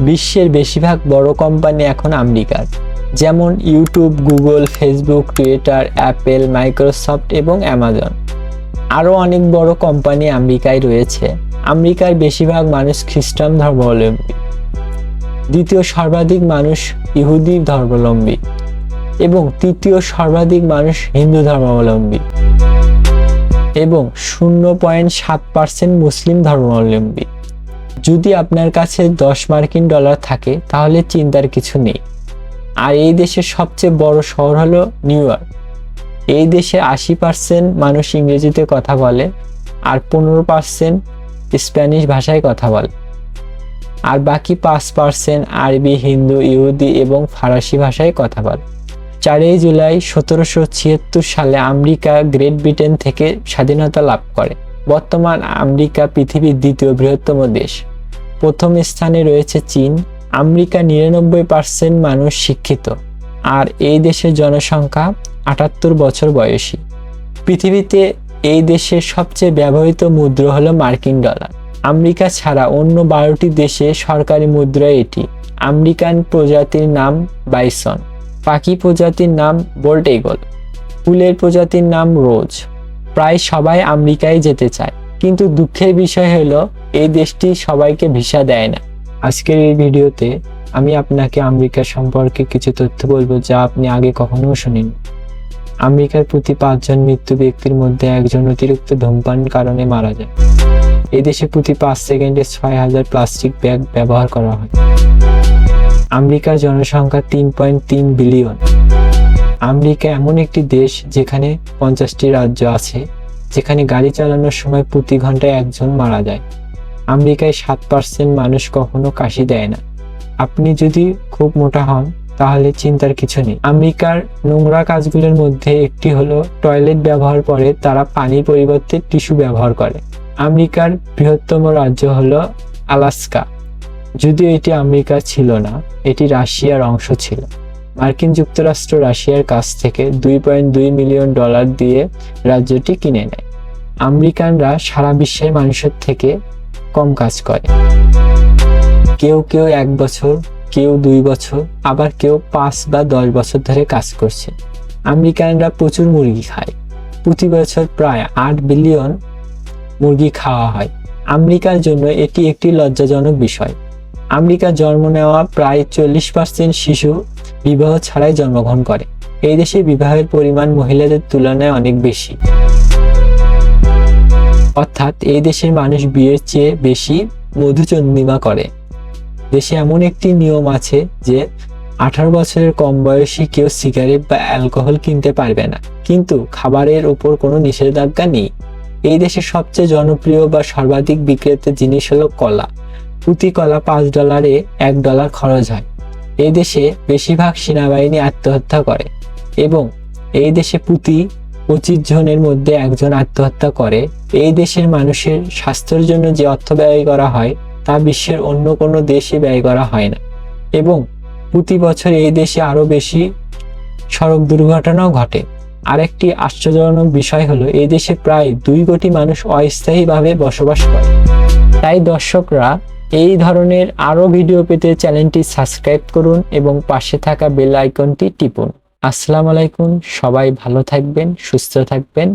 বিশ্বের বেশিরভাগ বড় কোম্পানি এখন আমেরিকার, যেমন YouTube, Google, Facebook, Twitter, Apple, Microsoft এবং অ্যামাজন। আরও অনেক বড় কোম্পানি আমেরিকায় রয়েছে। আমেরিকার বেশিরভাগ মানুষ খ্রিস্টান ধর্মাবলম্বী। দ্বিতীয় সর্বাধিক মানুষ ইহুদি ধর্মাবলম্বী এবং তৃতীয় সর্বাধিক মানুষ হিন্দু ধর্মাবলম্বী এবং শূন্য পয়েন্ট সাত পার্সেন্ট মুসলিম ধর্মাবলম্বী। যদি আপনার কাছে দশ মার্কিন ডলার থাকে, তাহলে চিন্তার কিছু নেই। আর এই দেশের সবচেয়ে বড় শহর হলো নিউ ইয়র্ক। এই দেশে আশি পার্সেন্ট মানুষ ইংরেজিতে কথা বলে আর পনেরো পার্সেন্ট স্প্যানিশ ভাষায় কথা বলে। আর বাকি পাঁচ পার্সেন্ট আরবি, হিন্দু, ইহুদি এবং ফরাসি ভাষায় কথা বলে। চারই জুলাই সতেরোশো ছিয়াত্তর সালে আমেরিকা, গ্রেট ব্রিটেন থেকে স্বাধীনতা লাভ করে। বর্তমান আমেরিকা পৃথিবীর দ্বিতীয় বৃহত্তম দেশ। প্রথম স্থানে রয়েছে চীন। আমেরিকা নিরানব্বই পার্সেন্ট মানুষ শিক্ষিত। আর এই দেশের জনসংখ্যা আটাত্তর বছর বয়সী। পৃথিবীতে এই দেশের সবচেয়ে ব্যবহৃত মুদ্রা হলো মার্কিন ডলার। আমেরিকা ছাড়া অন্য বারোটি দেশে সরকারি মুদ্রা এটি। আমেরিকান প্রজাতির নাম বাইসন। পাখি প্রজাতির নাম বোল্টেগল। ফুলের প্রজাতির নাম রোজ। প্রায় সবাই আমেরিকায় যেতে চায়। কিন্তু দুঃখের বিষয় হলো, এই দেশটি সবাইকে ভিসা দেয় না। আজকের এই ভিডিওতে আমি আপনাকে আমেরিকা সম্পর্কে কিছু তথ্য বলব যা আপনি আগে কখনো শুনেন। আমেরিকার প্রতি পাঁচজন মৃত্যু ব্যক্তির মধ্যে একজন অতিরিক্ত ধূমপান কারণে মারা যায়। এই দেশে প্রতি পাঁচ সেকেন্ডে ছয় হাজার প্লাস্টিক ব্যাগ ব্যবহার করা হয়। আমেরিকার জনসংখ্যা তিন পয়েন্ট তিন বিলিয়ন। আমেরিকা এমন একটি দেশ যেখানে পঞ্চাশটি রাজ্য আছে, যেখানে গাড়ি চালানোর সময় প্রতি ঘন্টায় একজন মারা যায়। আমেরিকায় সাত পার্সেন্ট মানুষ কখনো কাশি দেয় না। আপনি যদি খুব মোটা হন, তাহলে চিন্তার কিছু নেই। আমেরিকার নোংরা কাজগুলোর মধ্যে একটি হলো টয়লেট ব্যবহার করে তারা পানির পরিবর্তে টিস্যু ব্যবহার করে। আমেরিকার বৃহত্তম রাজ্য হলো আলাস্কা। যদিও এটি আমেরিকা ছিল না, এটি রাশিয়ার অংশ ছিল। মার্কিন যুক্তরাষ্ট্র রাশিয়ার কাছ থেকে দুই পয়েন্ট দুই মিলিয়ন ডলার দিয়ে রাজ্যটি কিনে নেয়। আমেরিকানরা সারা বিশ্বের মানুষের থেকে কম কাজ করে। কেউ কেউ এক বছর, কেউ দুই বছর, আবার কেউ পাঁচ বা দশ বছর ধরে কাজ করছে। আমেরিকানরা প্রচুর মুরগি খায়। প্রতি বছর প্রায় আট বিলিয়ন মুরগি খাওয়া হয়। আমেরিকার জন্য এটি একটি লজ্জাজনক বিষয়। আমেরিকা জন্ম নেওয়া প্রায় চল্লিশ পার্সেন্ট শিশু বিবাহ ছাড়াই জন্মগ্রহণ করে। এই দেশে বিবাহের পরিমাণ মহিলাদের তুলনায় অনেক বেশি। অর্থাৎ এই দেশের মানুষ বিয়ের চেয়ে বেশি মধুচন্দ্রিমা করে। দেশে এমন একটি নিয়ম আছে যে আঠারো বছরের কম বয়সী কেউ সিগারেট বা অ্যালকোহল কিনতে পারবে না। কিন্তু খাবারের উপর কোনো নিষেধাজ্ঞা নেই। এই দেশের সবচেয়ে জনপ্রিয় বা সর্বাধিক বিক্রেতা জিনিস হলো কলা। প্রতি কলা পাঁচ ডলারে এক ডলার খরচ হয়। এই দেশে বেশিরভাগ সেনাবাহিনী আত্মহত্যা করে এবং এই দেশে প্রতি পঁচিশ জনের মধ্যে একজন আত্মহত্যা করে। এই দেশের মানুষের স্বাস্থ্যের জন্য যে অর্থ ব্যয় করা হয়, তা বিশ্বের অন্য কোনো দেশে ব্যয় করা হয় না। এবং প্রতি বছর এই দেশে আরও বেশি সড়ক দুর্ঘটনাও ঘটে। আরেকটি আশ্চর্যজনক বিষয় হলো, এই দেশে প্রায় দুই কোটি মানুষ অস্থায়ীভাবে বসবাস করে। তাই দর্শকরা এই ধরনের আরও ভিডিও পেতে চ্যানেলটি সাবস্ক্রাইব করুন এবং পাশে থাকা বেল আইকনটি টিপুন। আসসালামু আলাইকুম, সবাই ভালো থাকবেন, সুস্থ থাকবেন।